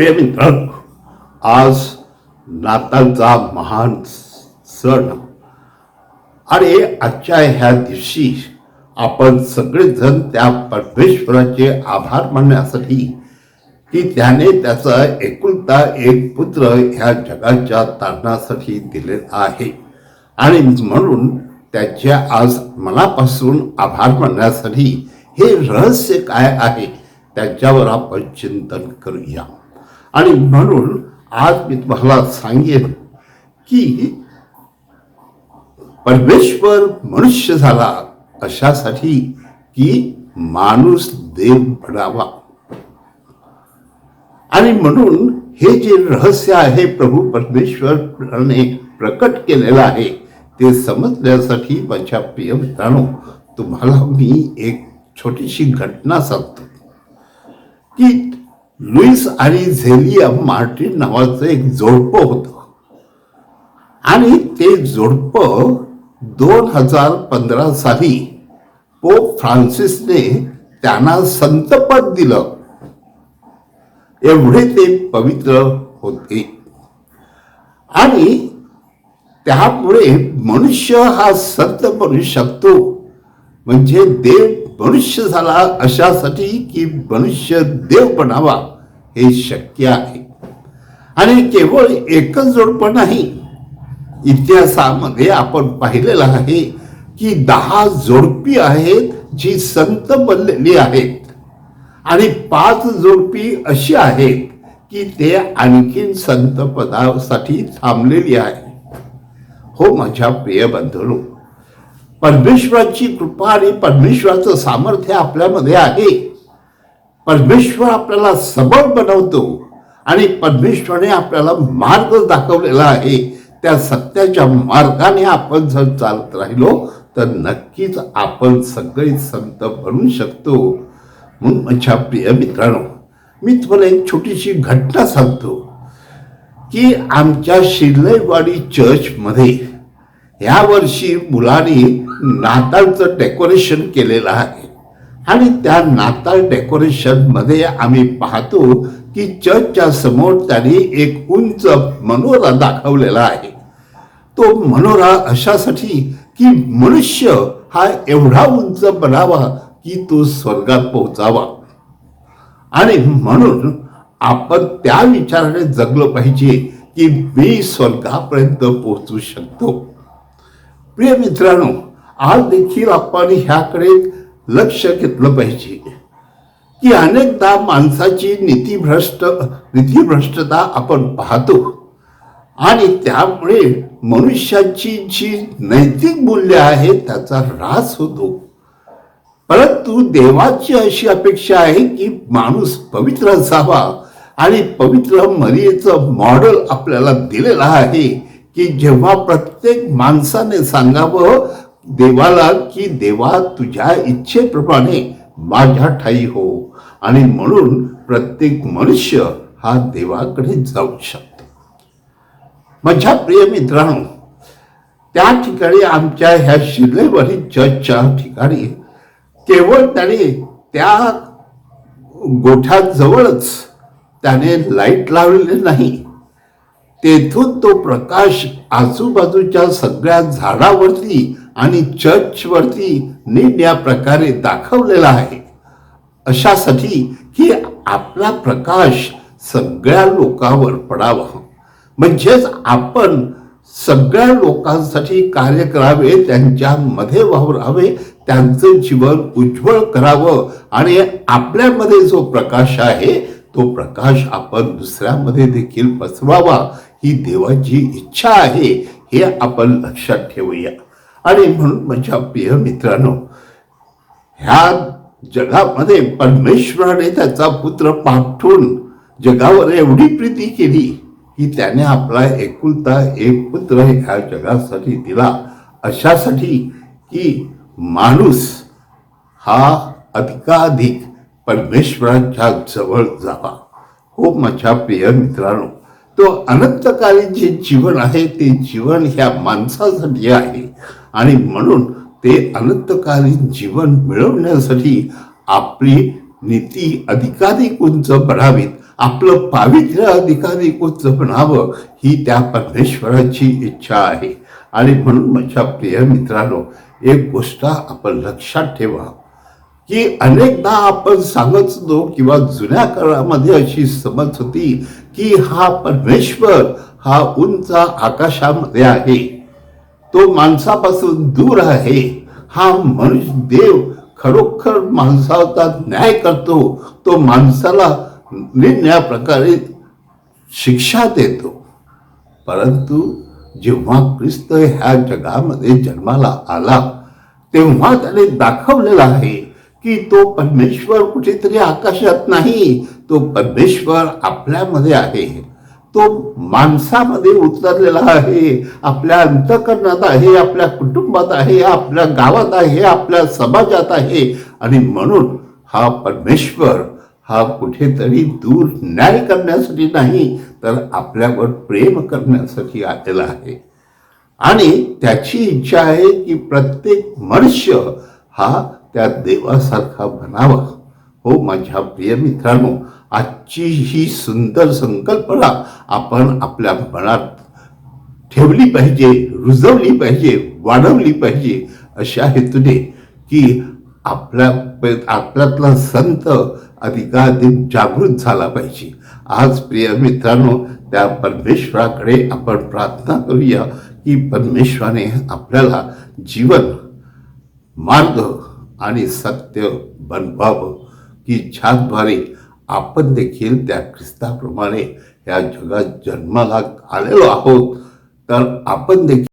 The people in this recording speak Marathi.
प्रिय मित्रांनो आज नाताळचा महान सण. आणि आजच्या ह्या दिवशी आपण सगळेजण त्या परमेश्वराचे आभार मानण्यासाठी की त्याने त्याचा एकुलता एक पुत्र ह्या जगाच्या तारणासाठी दिलेला आहे. आणि म्हणून त्याचे आज मनापासून आभार मानण्यासाठी हे रहस्य काय आहे त्याच्यावर आपण चिंतन करूया. आणि म्हणून आज मी तुम्हाला सांगेन की परमेश्वर मनुष्य झाला अशासाठी की माणूस देव बनावा आणि म्हणून हे जे रहस्य आहे प्रभू परमेश्वराने प्रकट केलेलं आहे ते समजण्यासाठी माझ्या प्रिय मित्रांनो तुम्हाला मी एक छोटीशी घटना सांगतो. की लुईस आणि झेलिया मार्टिन नावाचं एक जोडपं होतं. आणि ते जोडपं दोन हजार पंधरा साली पोप फ्रान्सिसने त्यांना संतपद दिलं. एवढे ते पवित्र होते. आणि त्यामुळे मनुष्य हा संत बनू शकतो. म्हणजे देव मनुष्य झाला अशासाठी की मनुष्य देव बनावा हे शक्य आहे. आणि केवळ एकच जोडपं नाही इतिहासामध्ये आपण पाहिलेलं आहे की दहा जोडपी आहेत जी संत बनलेली आहेत. आणि पाच जोडपी अशी आहेत की ते आणखीन संत पदासाठी थांबलेली आहे हो माझ्या प्रिय बंधू परमेश्वराची कृपा आणि परमेश्वराचं सामर्थ्य आपल्यामध्ये आहे. परमेश्वर आपल्याला सबळ बनवतो आणि परमेश्वराने आपल्याला मार्ग दाखवलेला आहे. त्या सत्याच्या मार्गाने आपण जर चालत राहिलो तर नक्कीच आपण सगळे संत बनू शकतो. म्हणून माझ्या प्रिय मित्रांनो मी तुम्हाला एक छोटीशी घटना सांगतो की आमच्या शिर्लईवाडी चर्चमध्ये ह्या वर्षी मुलांनी नाताळचं डेकोरेशन केलेलं आहे. आणि त्या नाताळ डेकोरेशनमध्ये आम्ही पाहतो की चर्चच्या समोर त्यांनी एक उंच मनोरा दाखवलेला आहे. तो मनोरा अशासाठी की मनुष्य हा एवढा उंच बनावा की तो स्वर्गात पोहोचावा. आणि म्हणून आपण त्या विचाराने जगलं पाहिजे की मी स्वर्गापर्यंत पोहोचू शकतो. प्रिय मित्रांनो आज देखील आपण ह्याकडे लक्ष घेतलं पाहिजे की अनेकदा माणसाची नीतीभ्रष्ट नीतीभ्रष्टता आपण पाहतो. आणि त्यामुळे मनुष्याची जी नैतिक मूल्य आहे त्याचा ऱ्हास होतो. परंतु देवाची अशी अपेक्षा आहे की माणूस पवित्र असावा आणि पवित्र मर्याचं मॉडेल आपल्याला दिलेलं आहे की जेव्हा प्रत्येक माणसाने सांगावं देवाला की देवा तुझ्या इच्छेप्रमाणे माझ्या ठाई हो. आणि म्हणून प्रत्येक मनुष्य हा देवाकडे जाऊ शकतो. माझ्या प्रिय मित्रांनो त्या ठिकाणी आमच्या ह्या शिलेवरील चर्चच्या ठिकाणी केवळ त्याने त्या गोठ्याजवळच त्याने लाइट लावलेले नाही. तेथून तो प्रकाश आजूबाजूच्या सगळ्या झाडावरती आणि चर्चवरती नीट या प्रकारे दाखवलेला आहे. अशासाठी की आपला प्रकाश सगळ्या लोकांवर पडावा. म्हणजेच आपण सगळ्या लोकांसाठी कार्य करावे त्यांच्यामध्ये वावरावे त्यांचं जीवन उज्ज्वल करावं आणि आपल्यामध्ये जो प्रकाश आहे तो प्रकाश आपण दुसऱ्यामध्ये देखील पसरवावा ही देवाची इच्छा आहे हे आपण लक्षात ठेवूया. आणि म्हणून माझ्या प्रिय मित्रांनो ह्या जगामध्ये परमेश्वराने त्याचा पुत्र पाठवून जगावर एवढी प्रीती केली की त्याने आपला एकुलता एक पुत्र ह्या जगासाठी दिला. अशासाठी की माणूस हा अधिकाधिक परमेश्वराच्या जवळ जावा. हो माझ्या प्रिय मित्रांनो तो अनंतकालीन जे जीवन आहे ते जीवन ह्या माणसासाठी आहे. आणि म्हणून ते अनंतकालीन जीवन मिळवण्यासाठी आपली नीती अधिकाधिक उंच बनावीत. आपलं पावित्र्य अधिकाधिक उंच बनावं ही त्या परमेश्वराची इच्छा आहे. आणि म्हणून माझ्या प्रिय मित्रांनो एक गोष्ट आपण लक्षात ठेवा की अनेकदा आपण सांगत होतो किंवा जुन्या काळामध्ये अशी समज होती की हा परमेश्वर हा उंच आकाशामध्ये आहे. तो माणसापासून दूर आहे. हा मनुष्य देव खरोखर माणसाचा न्याय करतो. तो माणसाला निरनिळ्या प्रकारे शिक्षा देतो. परंतु जेव्हा ख्रिस्त ह्या जगामध्ये जन्माला आला तेव्हा त्याने दाखवलेलं आहे की तो परमेश्वर कुठेतरी आकाशात नाही. तो परमेश्वर आपल्यामध्ये आहे. तो माणसामध्ये उतरलेला आहे. आपल्या अंतकरणात आहे आपल्या कुटुंबात आहे आपल्या गावात आहे आपल्या समाजात आहे. आणि म्हणून हा परमेश्वर हा कुठेतरी दूर न्याय करण्यासाठी नाही तर आपल्यावर प्रेम करण्यासाठी आलेला आहे. आणि त्याची इच्छा आहे की प्रत्येक मनुष्य हा त्या देवासारखा बनावा हो माझ्या प्रिय मित्रांनो आजची ही सुंदर संकल्पना आपण आपल्या मनात ठेवली पाहिजे रुजवली पाहिजे वाढवली पाहिजे अशा हेतूने की आपल्या आपल्यातला संत अधिकाधिक जागृत झाला पाहिजे. आज प्रिय मित्रांनो त्या परमेश्वराकडे आपण प्रार्थना करूया की परमेश्वराने आपल्याला जीवन मार्ग आणि सत्य बनवावं की ज्याद्वारे आपण देखील त्या ख्रिस्ताप्रमाणे या जगात जन्माला आलेलो आहोत. तर आपण देखील